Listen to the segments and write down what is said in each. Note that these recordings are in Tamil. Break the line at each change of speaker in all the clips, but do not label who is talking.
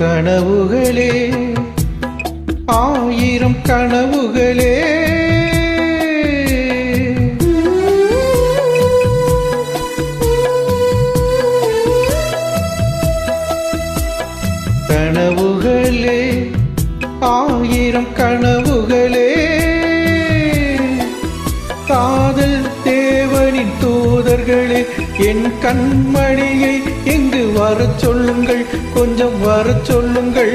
கனவுகளே ஆயிரம் கனவுகளே. கனவுகளே ஆயிரம் கனவுகளே. தூதர்களே என் கண்மணியை இங்கு வர சொல்லுங்கள் கொஞ்சம் வர சொல்லுங்கள்.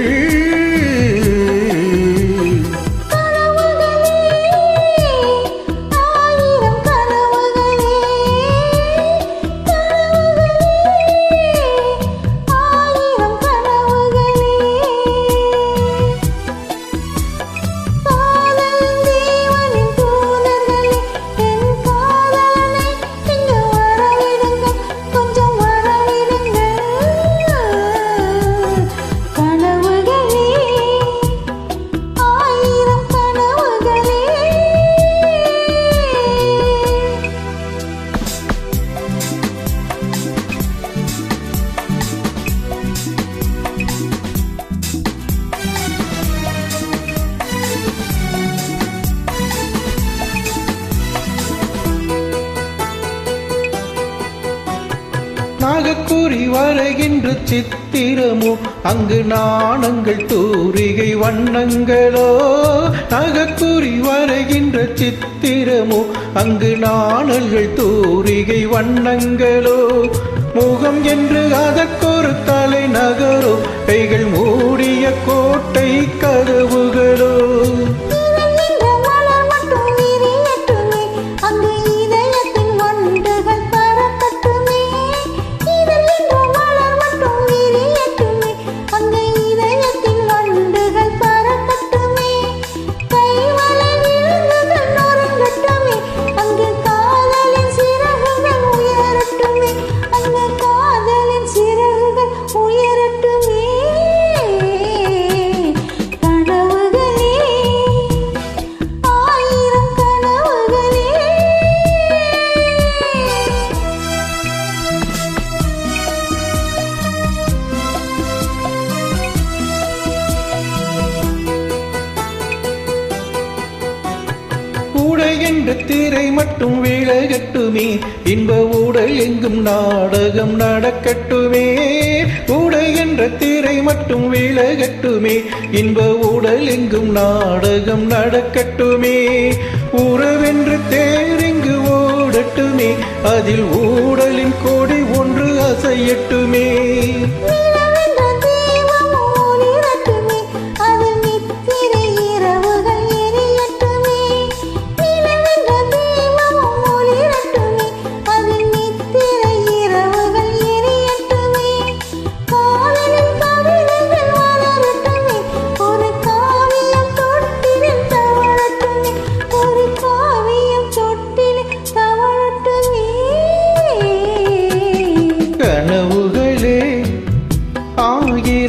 நாகக்கூறி வரைகின்ற சித்திரமோ அங்கு நாணங்கள் தூரிகை வண்ணங்களோ. நாகக்கூறி வரைகின்ற சித்திரமோ அங்கு நாணல்கள் தூரிகை வண்ணங்களோ. முகம் என்று
அதற்கு
ஊடை என்று திரை மட்டும் விலகட்டுமே இன்ப ஊடல் எங்கும் நாடகம் நடக்கட்டுமே. ஊடை என்ற திரை மட்டும் விலகட்டுமே இன்ப ஊடல் எங்கும் நாடகம் நடக்கட்டுமே. உறவென்று தேரிங்கு ஓடட்டுமே. அதில் ஊடலின் கோடி ஒன்று அசையட்டுமே.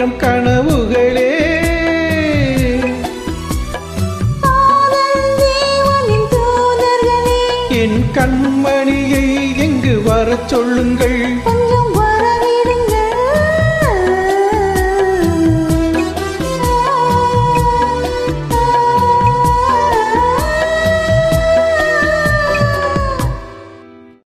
காலம் க